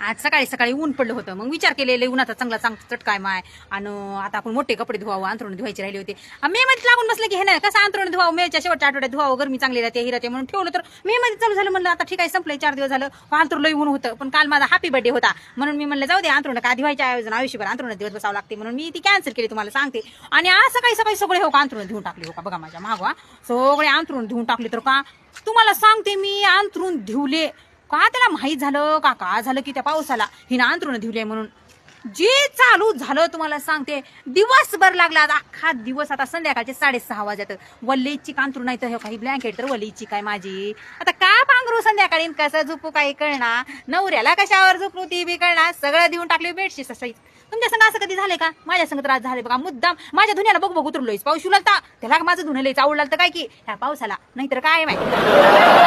आज सकाळी सकाळी ऊन पडलं होतं. मग विचार केलेले उन्हाचा चांगला चांग चटकाय माय. आणि आता आपण मोठे कपडे धुवावं अंतरुण धुवायचे राहिले होते. मे मध्ये लागून बसलं की हे नाही कसं अंतरुण धुवावं? मेच्या शेवटच्या आठवड्यात धुवावं गरमी चांगली राहते ही राहते म्हणून ठेवलं तर मे मध्ये चालू झालं म्हणलं आता ठीक आहे संपलं चार दिवस झालं. हो, अंतरुण लई ऊन होतं पण काल माझा हॅपी बर्थडे होता. म्हणून मी म्हणलं जाऊ दे अंतरुण का धुवायच्या आयोजन आयुष्यभर अंतरुण दिवस बसावं लागते म्हणून मी ती कॅन्सल केली तुम्हाला सांगते. आणि आज सकाळी सकाळी सगळे हो का अंतरुण धुवून टाकले हो का? बघा माझ्या मागवा सगळे अंतरुण धुवून टाकले तर का? तुम्हाला सांगते मी अंतरुण धुवले. का त्याला माहीत झालं? का का झालं की त्या पावसाला? हिनं अंतरुण धुवले म्हणून. जे चालू झालं तुम्हाला सांगते दिवसभर लागला अख्खा दिवस आता संध्याकाळचे साडेसहा वाजत. वल्लीची कांतरू नाही तर काही ब्लँकेट तर वल्लीची काय माझी? आता का पांघरू संध्याकाळी? कसं झोपू काही कळणार नवऱ्याला कशावर झोपू ती बी कळणार सगळं देऊन टाकले बेडशीट असं तुमच्या संग असं कधी झाले का? माझ्या संग त्रास झाले बघा मुद्दाम. माझ्या धुण्याला बघ बघ उतरलोय पाऊस उलटता त्याला माझं धुणं लयच आवडलं तर काय की? ह्या पावसाला. नाहीतर काय माहिती?